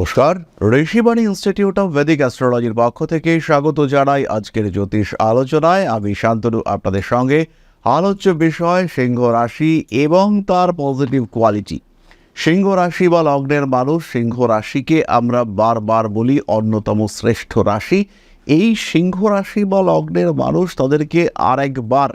নমস্কার। Rishibani institute of Vedic অ্যাস্ট্রোলজির পক্ষ থেকে স্বাগত জানাই আজকের জ্যোতিষ আলোচনায়। আমি শান্তনু, আপনাদের সঙ্গে আলোচ্য বিষয় সিংহ রাশি এবং তার পজিটিভ কোয়ালিটি সিংহ রাশি বা লগ্নের মানুষ সিংহ রাশিকে আমরা বারবার বলি অন্যতম শ্রেষ্ঠ রাশি। এই সিংহ রাশি বা লগ্নের মানুষ তাদেরকে আরেকবার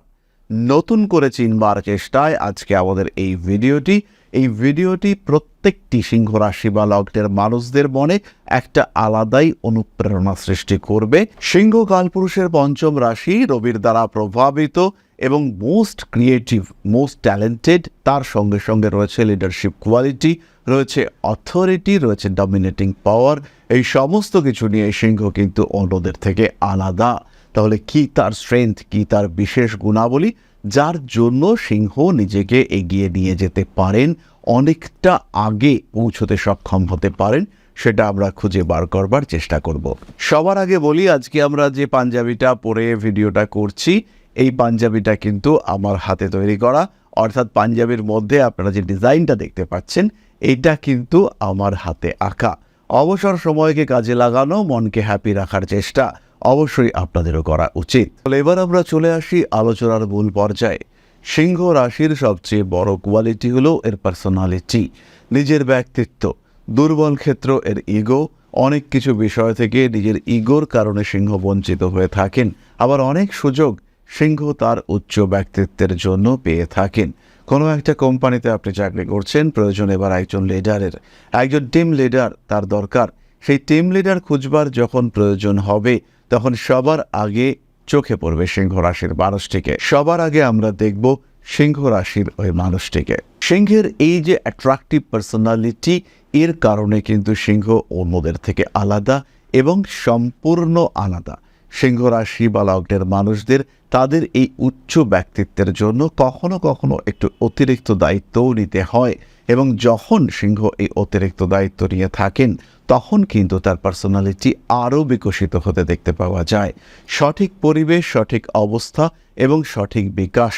নতুন করে চিনবার চেষ্টায় আজকে আমাদের এই ভিডিওটি। এই ভিডিওটি প্রত্যেকটি সিংহ রাশি বা লগ্নের মানুষদের মনে একটা আলাদাই অনুপ্রেরণা সৃষ্টি করবে। সিংহ কালপুরুষের পঞ্চম রাশি রবির দ্বারা প্রভাবিত এবং মোস্ট ক্রিয়েটিভ, মোস্ট ট্যালেন্টেড, তার সঙ্গে সঙ্গে রয়েছে লিডারশিপ কোয়ালিটি, রয়েছে অথরিটি, রয়েছে ডমিনেটিং পাওয়ার। এই সমস্ত কিছু নিয়ে সিংহ কিন্তু অন্যদের থেকে আলাদা। তাহলে কি তার স্ট্রেংথ কি তার বিশেষ গুণাবলী? যার জন্য সিংহ নিজেকে এগিয়ে নিয়ে যেতে পারেন, অনেকটা আগে পৌঁছতে সক্ষম হতে পারেন, সেটা আমরা খুঁজে বার করবার চেষ্টা করব। সবার আগে বলি, আজকে আমরা যে পাঞ্জাবিটা পরে ভিডিওটা করছি, এই পাঞ্জাবিটা কিন্তু আমার হাতে তৈরি করা। অর্থাৎ পাঞ্জাবির মধ্যে আপনারা যে ডিজাইনটা দেখতে পাচ্ছেন, এইটা কিন্তু আমার হাতে আঁকা। অবসর সময়কে কাজে লাগানো, মনকে হ্যাপি রাখার চেষ্টা। অবশ্যই আপনাদেরও করা উচিত। তাহলে এবার আমরা চলে আসি আলোচনার মূল পর্যায়ে। সিংহ রাশির সবচেয়ে বড় কোয়ালিটি হলো এর পার্সোনালিটি নিজের ব্যক্তিত্ব, দুর্বল ক্ষেত্র, এর ইগো অনেক কিছু বিষয় থেকে নিজের ইগোর কারণে সিংহ বঞ্চিত হয়ে থাকেন। আবার অনেক সুযোগ সিংহ তার উচ্চ ব্যক্তিত্বের জন্য পেয়ে থাকেন। কোনো একটা কোম্পানিতে আপনি চাকরি করছেন, প্রয়োজন এবার একজন লিডারের একজন টিম লিডার তার দরকার। সেই টিম লিডার খুঁজবার যখন প্রয়োজন হবে তখন সবার আগে চোখে পড়বে সিংহ রাশির মানুষটিকে। সবার আগে আমরা দেখব সিংহ রাশির ওই মানুষটিকে। সিংহের এই যে অ্যাট্রাকটিভ পার্সোনালিটি এর কারণে কিন্তু সিংহ অন্যদের থেকে আলাদা এবং সম্পূর্ণ আলাদা। সিংহ রাশি বা লগ্নের মানুষদের তাদের এই উচ্চ ব্যক্তিত্বের জন্য কখনো কখনো একটু অতিরিক্ত দায়িত্বও নিতে হয় এবং যখন সিংহ এই অতিরিক্ত দায়িত্ব নিয়ে থাকেন, তখন কিন্তু তার পার্সোনালিটি আরও বিকশিত হতে দেখতে পাওয়া যায়। সঠিক পরিবেশ, সঠিক অবস্থা এবং সঠিক বিকাশ,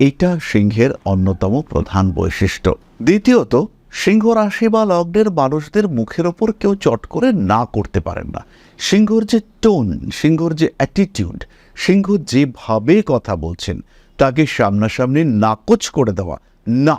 এটা সিংহের অন্যতম প্রধান বৈশিষ্ট্য। দ্বিতীয়ত সিংহ রাশি বা লগ্নের মানুষদের মুখের ওপর কেউ চট করে না করতে পারেন না। সিংহর যে টোন সিংহর যে অ্যাটিটিউড সিংহ যেভাবে কথা বলছেন, তাকে সামনাসামনি নাকচ করে দেওয়া, না,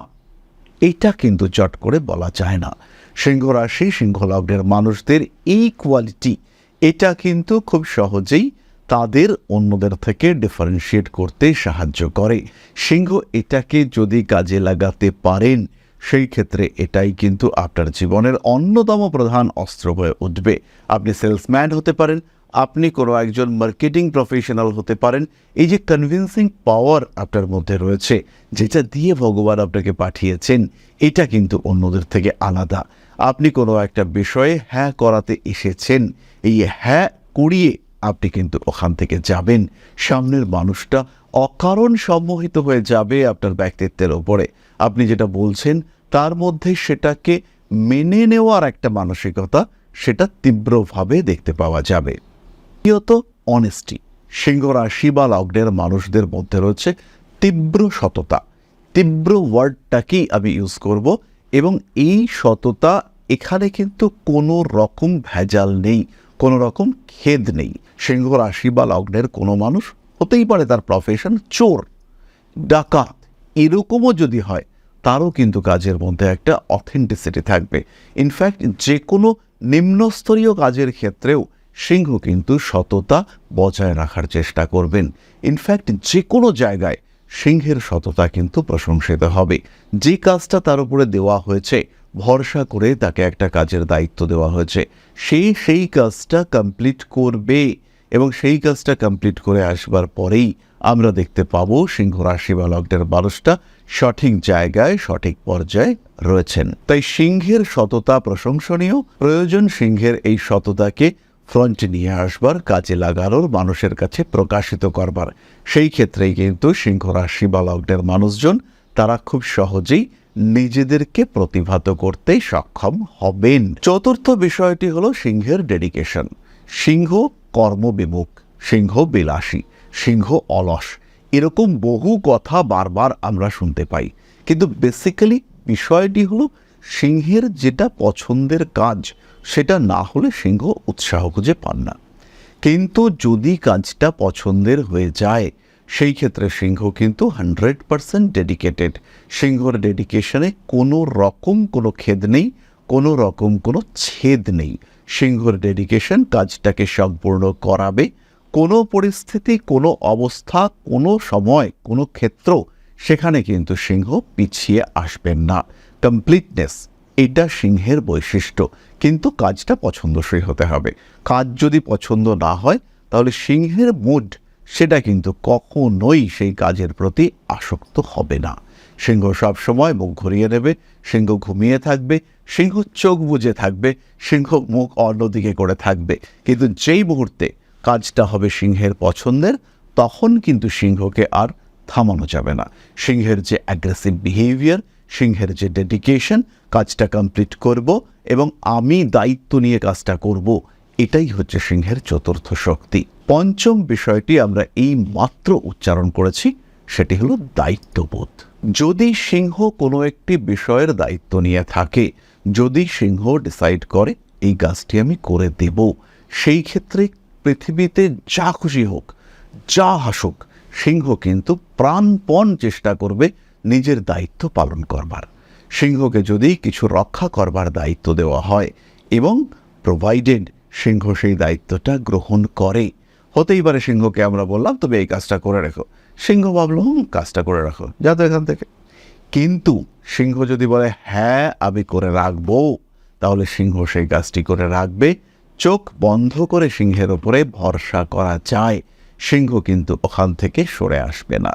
এটা কিন্তু চট করে বলা যায় না। সিংহ রাশি সিংহ লগ্নের মানুষদের এই কোয়ালিটি এটা কিন্তু খুব সহজেই তাদের অন্যদের থেকে ডিফারেন্সিয়েট করতে সাহায্য করে। সিংহ এটাকে যদি কাজে লাগাতে পারেন সেই ক্ষেত্রে এটাই কিন্তু আপনার জীবনের অন্যতম প্রধান অস্ত্র হয়ে উঠবে। আপনি সেলসম্যান হতে পারেন, আপনি কোনো একজন মার্কেটিং প্রফেশনাল হতে পারেন। এই যে কনভিন্সিং পাওয়ার আপনার মধ্যে রয়েছে, যেটা দিয়ে ভগবান আপনাকে পাঠিয়েছেন, এটা কিন্তু অন্যদের থেকে আলাদা। আপনি কোনো একটা বিষয়ে হ্যাঁ করাতে এসেছেন, এই হ্যাঁ করিয়ে আপনি কিন্তু ওখান থেকে যাবেন। সামনের মানুষটা অকারণ সম্মোহিত হয়ে যাবে আপনার ব্যক্তিত্বের ওপরে আপনি যেটা বলছেন, তার মধ্যে সেটাকে মেনে নেওয়ার একটা মানসিকতা সেটা তীব্রভাবে দেখতে পাওয়া যাবে। দ্বিতীয়ত অনেস্টি সিংহ রাশি বা লগ্নের মানুষদের মধ্যে রয়েছে তীব্র সততা। তীব্র ওয়ার্ডটাকেই আমি ইউজ করব এবং এই সততা এখানে কিন্তু কোনো রকম ভেজাল নেই। কোনো রকম খেদ নেই। সিংহ রাশি বা লগ্নের কোনো মানুষ হতেই পারে তার প্রফেশন চোর, ডাকাত, এরকমও যদি হয়, তারও কিন্তু কাজের মধ্যে একটা অথেন্টিসিটি থাকবে। ইনফ্যাক্ট যে কোনো নিম্নস্তরীয় কাজের ক্ষেত্রেও সিংহ কিন্তু সততা বজায় রাখার চেষ্টা করবেন। ইনফ্যাক্ট যে কোনো জায়গায় সিংহের সততা কিন্তু প্রশংসিত হবে। যে কাজটা তার উপরে দেওয়া হয়েছে ভরসা করে তাকে একটা কাজের দায়িত্ব দেওয়া হয়েছে। সেই সেই কাজটা কমপ্লিট করবে এবং সেই কাজটা কমপ্লিট করে আসবার পরেই আমরা দেখতে পাবো সিংহ রাশি বা লগ্নের মানুষটা সঠিক জায়গায়, সঠিক পর্যায়ে রয়েছেন। তাই সিংহের সততা প্রশংসনীয়। প্রয়োজন সিংহের এই সততাকে ফ্রন্টে নিয়ে আসবার, কাজে লাগানোর, মানুষের কাছে প্রকাশিত করবার। সেই ক্ষেত্রেই কিন্তু সিংহ রাশি বা লগ্নের মানুষজন, তারা খুব সহজেই নিজেদেরকে প্রতিভাত করতে সক্ষম হবেন। চতুর্থ বিষয়টি হলো সিংহের ডেডিকেশন সিংহ কর্মবিমুখ, সিংহ বিলাসী, সিংহ অলস। এরকম বহু কথা বারবার আমরা শুনতে পাই। কিন্তু বেসিক্যালি বিষয়টি হলো সিংহের যেটা পছন্দের কাজ, সেটা না হলে সিংহ উৎসাহ খুঁজে পান না। কিন্তু যদি কাজটা পছন্দের হয়ে যায় সেই ক্ষেত্রে সিংহ কিন্তু হান্ড্রেড পারসেন্ট ডেডিকেটেড সিংহর ডেডিকেশনে কোনো রকম কোনো খেদ নেই, কোনো রকম কোনো ছেদ নেই। সিংহর ডেডিকেশন কাজটাকে সম্পূর্ণ করাবে। কোনো পরিস্থিতি, কোনো অবস্থা, কোনো সময়, কোনো ক্ষেত্র সেখানে কিন্তু সিংহ পিছিয়ে আসবেন না। কমপ্লিটনেস এটা সিংহের বৈশিষ্ট্য। কিন্তু কাজটা পছন্দসই হতে হবে। কাজ যদি পছন্দ না হয়, তাহলে সিংহের মুড সেটা কিন্তু কখনোই সেই কাজের প্রতি আসক্ত হবে না। সিংহ সবসময় মুখ ঘুরিয়ে নেবে, সিংহ ঘুমিয়ে থাকবে, সিংহ চোখ বুজে থাকবে, সিংহ মুখ অন্যদিকে করে থাকবে। কিন্তু যেই মুহূর্তে কাজটা হবে সিংহের পছন্দের, তখন কিন্তু সিংহকে আর থামানো যাবে না। সিংহের যে অ্যাগ্রেসিভ বিহেভিয়ার সিংহের যে ডেডিকেশন কাজটা কমপ্লিট করব এবং আমি দায়িত্ব নিয়ে কাজটা করব এটাই হচ্ছে সিংহের চতুর্থ শক্তি। পঞ্চম বিষয়টি আমরা এই মাত্র উচ্চারণ করেছি, সেটি হলো দায়িত্ববোধ। যদি সিংহ কোনো একটি বিষয়ের দায়িত্ব নিয়ে থাকে, যদি সিংহ ডিসাইড করে, এই কাজটি আমি করে দেব, সেই ক্ষেত্রে পৃথিবীতে যা খুশি হোক, যা হাসুক, সিংহ কিন্তু প্রাণপণ চেষ্টা করবে নিজের দায়িত্ব পালন করবার। সিংহকে যদি কিছু রক্ষা করবার দায়িত্ব দেওয়া হয় এবং প্রোভাইডেড সিংহ সেই দায়িত্বটা গ্রহণ করে। হতেই পারে সিংহকে আমরা বললাম তবে এই কাজটা করে রাখো। সিংহ ভাবলো "হুম, কাজটা করে রাখো। যা তো এখান থেকে। কিন্তু সিংহ যদি বলে হ্যাঁ আমি করে রাখব। তাহলে সিংহ সেই কাজটি করে রাখবে। চোখ বন্ধ করে সিংহের ওপরে ভরসা করা যায় সিংহ কিন্তু ওখান থেকে সরে আসবে না।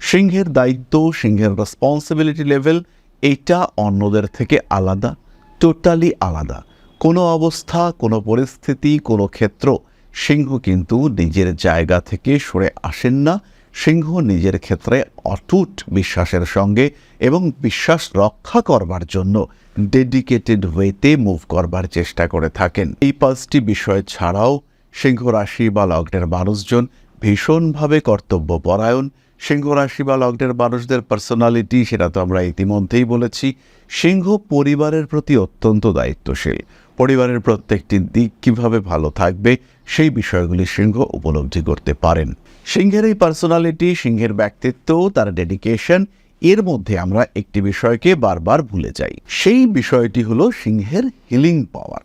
সিংহের দায়িত্ব সিংহের রেসপন্সিবিলিটি লেভেল এটা অন্যদের থেকে আলাদা টোটালি আলাদা। কোনো অবস্থা, কোনো পরিস্থিতি, কোনো ক্ষেত্র, সিংহ কিন্তু নিজের জায়গা থেকে সরে আসেন না। সিংহ নিজের ক্ষেত্রে অটুট বিশ্বাসের সঙ্গে এবং বিশ্বাস রক্ষা করবার জন্য ডেডিকেটেড ওয়েতে মুভ করবার চেষ্টা করে থাকেন। এই পাঁচটি বিষয় ছাড়াও সিংহ রাশি বা লগ্নের মানুষজন ভীষণভাবে কর্তব্যপরায়ণ। সিংহ রাশি বা লগ্নের মানুষদের পার্সোনালিটি সেটা তো আমরা ইতিমধ্যেই বলেছি। সিংহ পরিবারের প্রতি অত্যন্ত দায়িত্বশীল। পরিবারের প্রত্যেকটি দিক কীভাবে ভালো থাকবে, সেই বিষয়গুলি সিংহ উপলব্ধি করতে পারেন। সিংহের এই পার্সোনালিটি সিংহের ব্যক্তিত্ব, তার ডেডিকেশন এর মধ্যে আমরা একটি বিষয়কে বারবার ভুলে যাই। সেই বিষয়টি হলো সিংহের হিলিং পাওয়ার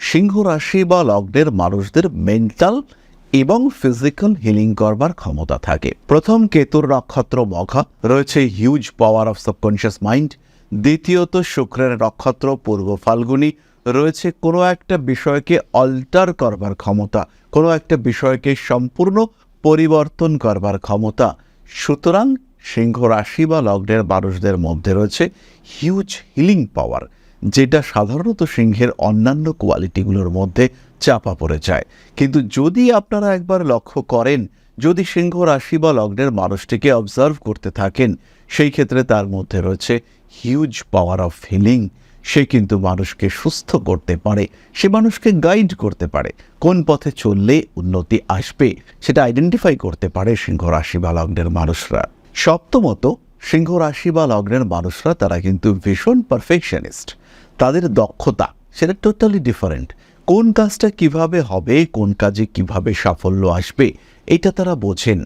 সিংহ রাশি বা লগ্নের মানুষদের মেন্টাল এবং ফিজিক্যাল হিলিং করবার ক্ষমতা থাকে। প্রথম কেতুর নক্ষত্র মঘা, রয়েছে huge power of subconscious mind দ্বিতীয়ত শুক্রের নক্ষত্র পূর্ব ফাল্গুনি রয়েছে কোনো একটা বিষয়কে অল্টার করবার ক্ষমতা, কোনো একটা বিষয়কে সম্পূর্ণ পরিবর্তন করবার ক্ষমতা। সুতরাং সিংহ রাশি বা লগ্নের মানুষদের মধ্যে রয়েছে হিউজ হিলিং পাওয়ার যেটা সাধারণত সিংহের অন্যান্য কোয়ালিটিগুলোর মধ্যে চাপা পড়ে যায়। কিন্তু যদি আপনারা একবার লক্ষ্য করেন, যদি সিংহ রাশি বা লগ্নের মানুষটিকে অবজার্ভ করতে থাকেন, সেই ক্ষেত্রে তার মধ্যে রয়েছে হিউজ পাওয়ার অফ হিলিং সে কিন্তু মানুষকে সুস্থ করতে পারে, সে মানুষকে গাইড করতে পারে। কোন পথে চললে উন্নতি আসবে সেটা আইডেন্টিফাই করতে পারে সিংহ রাশি বা লগ্নের মানুষরা। সপ্তমত, সিংহ রাশি বা লগ্নের মানুষরা তারা কিন্তু ভীষণ পারফেকশনিস্ট তাদের দক্ষতা সেটা টোটালি ডিফারেন্ট কোন কাজটা কীভাবে হবে, কোন কাজে কীভাবে সাফল্য আসবে, এটা তারা বোঝেন।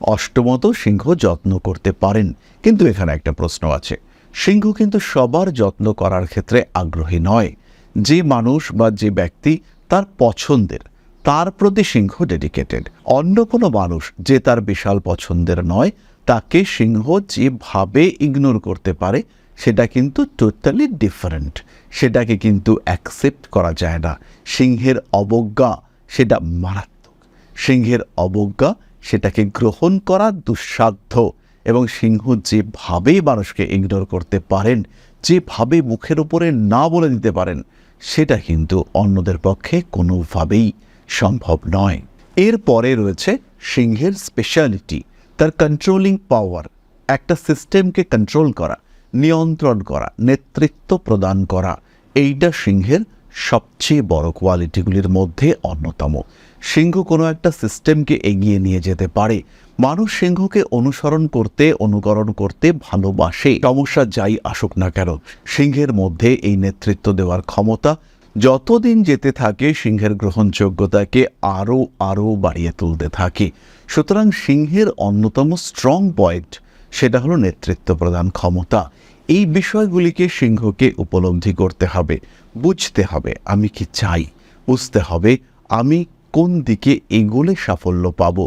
অষ্টমত, সিংহ যত্ন করতে পারেন। কিন্তু এখানে একটা প্রশ্ন আছে। সিংহ কিন্তু সবার যত্ন করার ক্ষেত্রে আগ্রহী নয়। যে মানুষ বা যে ব্যক্তি তার পছন্দের, তার প্রতি সিংহ ডেডিকেটেড অন্য কোনো মানুষ যে তার বিশাল পছন্দের নয়, তাকে সিংহ যেভাবে ইগনোর করতে পারে, সেটা কিন্তু টোটালি ডিফারেন্ট সেটাকে কিন্তু অ্যাকসেপ্ট করা যায় না। সিংহের অবজ্ঞা সেটা মারাত্মক। সিংহের অবজ্ঞা সেটাকে গ্রহণ করা দুঃসাধ্য। এবং সিংহ যেভাবে মানুষকে ইগনোর করতে পারেন, যেভাবে মুখের উপরে না বলে দিতে পারেন, সেটা কিন্তু অন্যদের পক্ষে কোনোভাবেই সম্ভব নয়। এরপরে রয়েছে সিংহের স্পেশালিটি তার কন্ট্রোলিং পাওয়ার একটা সিস্টেমকে কন্ট্রোল করা, নিয়ন্ত্রণ করা, নেতৃত্ব প্রদান করা। এইটা সিংহের সবচেয়ে বড় কোয়ালিটিগুলির মধ্যে অন্যতম। সিংহ কোনো একটা সিস্টেমকে এগিয়ে নিয়ে যেতে পারে। মানুষ সিংহকে অনুসরণ করতে, অনুকরণ করতে ভালোবাসে। সমস্যা যাই আসুক না কেন, সিংহের মধ্যে এই নেতৃত্ব দেওয়ার ক্ষমতা যতদিন যেতে থাকে, সিংহের গ্রহণযোগ্যতাকে আরও আরও বাড়িয়ে তুলতে থাকে। সুতরাং সিংহের অন্যতম স্ট্রং পয়েন্ট সেটা হলো নেতৃত্ব প্রদান ক্ষমতা। এই বিষয়গুলিকে সিংহকে উপলব্ধি করতে হবে, বুঝতে হবে আমি কি চাই, বুঝতে হবে আমি কোন দিকে এগোলে সাফল্য পাবো,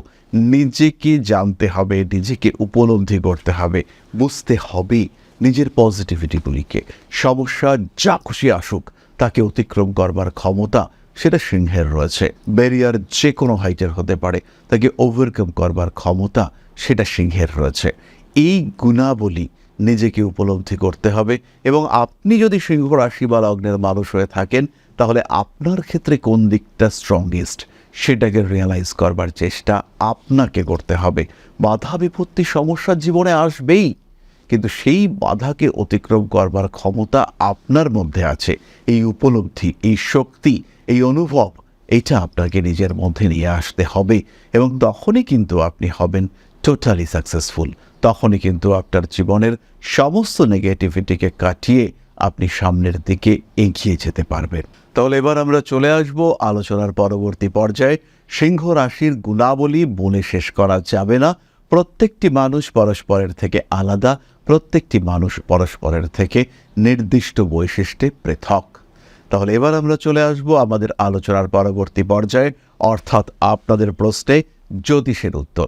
নিজেকে জানতে হবে, নিজেকে উপলব্ধি করতে হবে, বুঝতে হবে নিজের পজিটিভিটিগুলিকে। সমস্যা যা খুশি আসুক, তাকে অতিক্রম করবার ক্ষমতা সেটা সিংহের রয়েছে। ব্যারিয়ার যে কোনো হাইটের হতে পারে, তাকে ওভারকাম করবার ক্ষমতা সেটা সিংহের রয়েছে। এই গুণাবলী নিজেকে উপলব্ধি করতে হবে এবং আপনি যদি সিংহ রাশি বা লগ্নের মানুষ হয়ে থাকেন, তাহলে আপনার ক্ষেত্রে কোন দিকটা স্ট্রংগেস্ট সেটাকে রিয়েলাইজ করবার চেষ্টা আপনাকে করতে হবে। বাধা বিপত্তি সমস্যা জীবনে আসবেই, কিন্তু সেই বাধাকে অতিক্রম করবার ক্ষমতা আপনার মধ্যে আছে। এই উপলব্ধি, এই শক্তি, এই অনুভব, এটা আপনাকে নিজের মধ্যে নিয়ে আসতে হবে এবং তখনই কিন্তু আপনি হবেন টোটালি সাকসেসফুল তখনই কিন্তু আপনার জীবনের সমস্ত নেগেটিভিটিকে কাটিয়ে আপনি সামনের দিকে এগিয়ে যেতে পারবেন। তাহলে এবার আমরা চলে আসব আলোচনার পরবর্তী পর্যায়ে। সিংহ রাশির গুণাবলী বলে শেষ করা যাবে না। প্রত্যেকটি মানুষ পরস্পরের থেকে আলাদা, প্রত্যেকটি মানুষ পরস্পরের থেকে নির্দিষ্ট বৈশিষ্ট্যে পৃথক। তাহলে এবার আমরা চলে আসব আমাদের আলোচনার পরবর্তী পর্যায়ে। অর্থাৎ আপনাদের প্রশ্নে জ্যোতিষের উত্তর।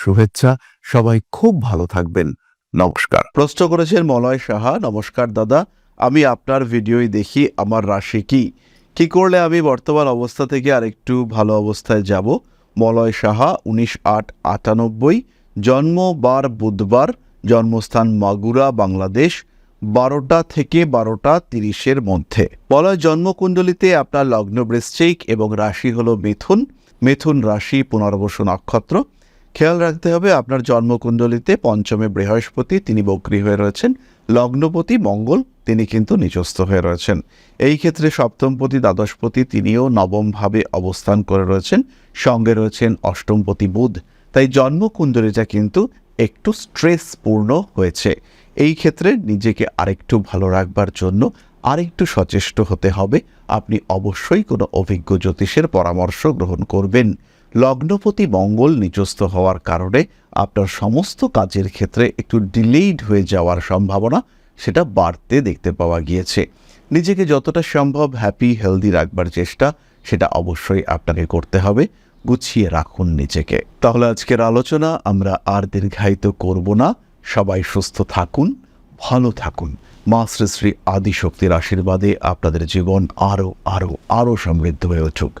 শুভেচ্ছা। সবাই খুব ভালো থাকবেন। নমস্কার। প্রশ্ন করেছেন মলয় সাহা, নমস্কার দাদা। আমি আপনার ভিডিওই দেখি, আমার রাশি কি? কি করলে আমি বর্তমান অবস্থা থেকে আরেকটু ভালো অবস্থায় যাব? মলয় সাহা, উনিশ আট আটানব্বই। জন্ম বার বুধবার, জন্মস্থান মাগুরা, বাংলাদেশ। বারোটা থেকে বারোটা তিরিশের মধ্যে। মলয় জন্মকুণ্ডলিতে আপনার লগ্ন বৃশ্চিক এবং রাশি হল মিথুন। মিথুন রাশি পুনর্বসু নক্ষত্র। খেয়াল রাখতে হবে, আপনার জন্মকুণ্ডলিতে পঞ্চমে বৃহস্পতি তিনি বক্রী হয়ে রয়েছেন, লগ্নপতি মঙ্গল তিনি কিন্তু নিচস্থ হয়ে রয়েছেন। এই ক্ষেত্রে সপ্তমপতি, দ্বাদশপতি তিনিও নবমভাবে অবস্থান করে রয়েছেন, সঙ্গে রয়েছেন অষ্টমপতি বুধ। তাই জন্মকুণ্ডলিটা কিন্তু একটু স্ট্রেসপূর্ণ হয়েছে। এই ক্ষেত্রে নিজেকে আরেকটু ভালো রাখবার জন্য আরেকটু সচেষ্ট হতে হবে। আপনি অবশ্যই কোনো অভিজ্ঞ জ্যোতিষের পরামর্শ গ্রহণ করবেন। লগ্নপতি মঙ্গল নিচস্থ হওয়ার কারণে আপনার সমস্ত কাজের ক্ষেত্রে একটু ডিলেইড হয়ে যাওয়ার সম্ভাবনা সেটা বাড়তে দেখতে পাওয়া গিয়েছে। নিজেকে যতটা সম্ভব হ্যাপি হেলদি রাখবার চেষ্টা সেটা অবশ্যই আপনাকে করতে হবে। গুছিয়ে রাখুন নিজেকে। তাহলে আজকের আলোচনা আমরা আর দীর্ঘায়িত করব না। সবাই সুস্থ থাকুন, ভালো থাকুন। মা শ্রী শ্রী আদিশক্তির আশীর্বাদে আপনাদের জীবন আরও আরও আরও সমৃদ্ধ হয়ে উঠুক।